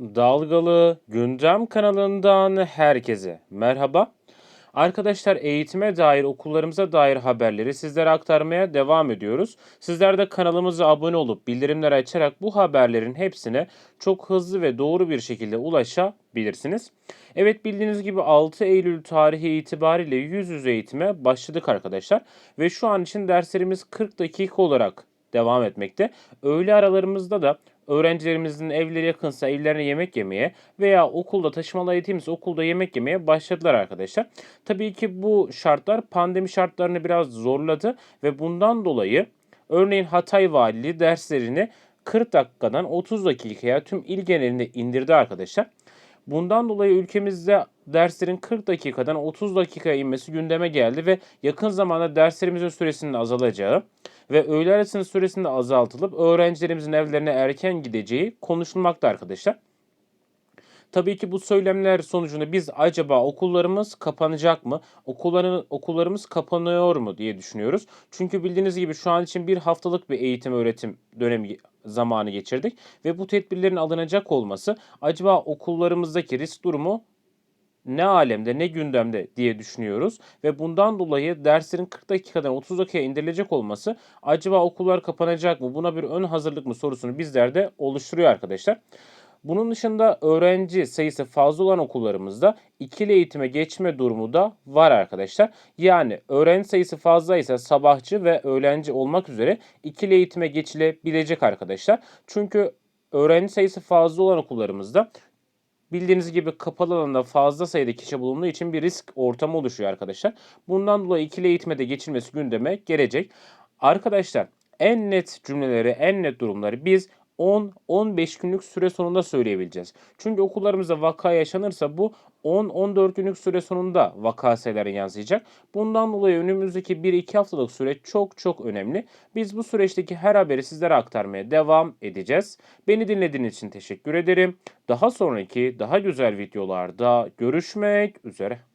Dalgalı Gündem kanalından herkese merhaba. Arkadaşlar eğitime dair, okullarımıza dair haberleri sizlere aktarmaya devam ediyoruz. Sizler de kanalımıza abone olup bildirimleri açarak bu haberlerin hepsine çok hızlı ve doğru bir şekilde ulaşabilirsiniz. Evet bildiğiniz gibi 6 Eylül tarihi itibariyle yüz yüze eğitime başladık arkadaşlar. Ve şu an için derslerimiz 40 dakika olarak devam etmekte. Öğle aralarımızda da öğrencilerimizin evleri yakınsa evlerine yemek yemeye veya okulda taşımalı eğitimse okulda yemek yemeye başladılar arkadaşlar. Tabii ki bu şartlar pandemi şartlarını biraz zorladı ve bundan dolayı örneğin Hatay Valiliği derslerini 40 dakikadan 30 dakikaya tüm il genelinde indirdi arkadaşlar. Bundan dolayı ülkemizde derslerin 40 dakikadan 30 dakikaya inmesi gündeme geldi ve yakın zamanda derslerimizin süresinin azalacağı ve öğle arasının süresinin azaltılıp öğrencilerimizin evlerine erken gideceği konuşulmakta arkadaşlar. Tabii ki bu söylemler sonucunda biz acaba okullarımız kapanacak mı? Okulların okullarımız kapanıyor mu diye düşünüyoruz. Çünkü bildiğiniz gibi şu an için bir haftalık bir eğitim öğretim dönemi zamanı geçirdik ve bu tedbirlerin alınacak olması acaba okullarımızdaki risk durumu ne alemde ne gündemde diye düşünüyoruz ve bundan dolayı derslerin 40 dakikadan 30 dakikaya indirilecek olması acaba okullar kapanacak mı buna bir ön hazırlık mı sorusunu bizlerde oluşturuyor arkadaşlar. Bunun dışında öğrenci sayısı fazla olan okullarımızda ikili eğitime geçme durumu da var arkadaşlar. Yani öğrenci sayısı fazla ise sabahçı ve öğlenci olmak üzere ikili eğitime geçilebilecek arkadaşlar. Çünkü öğrenci sayısı fazla olan okullarımızda bildiğiniz gibi kapalı alanda fazla sayıda kişi bulunduğu için bir risk ortamı oluşuyor arkadaşlar. Bundan dolayı ikili eğitime de geçilmesi gündeme gelecek. Arkadaşlar en net cümleleri, en net durumları biz 10-15 günlük süre sonunda söyleyebileceğiz. Çünkü okullarımızda vaka yaşanırsa bu 10-14 günlük süre sonunda vaka sayıları yansıyacak. Bundan dolayı önümüzdeki 1-2 haftalık süre çok çok önemli. Biz bu süreçteki her haberi sizlere aktarmaya devam edeceğiz. Beni dinlediğiniz için teşekkür ederim. Daha sonraki daha güzel videolarda görüşmek üzere.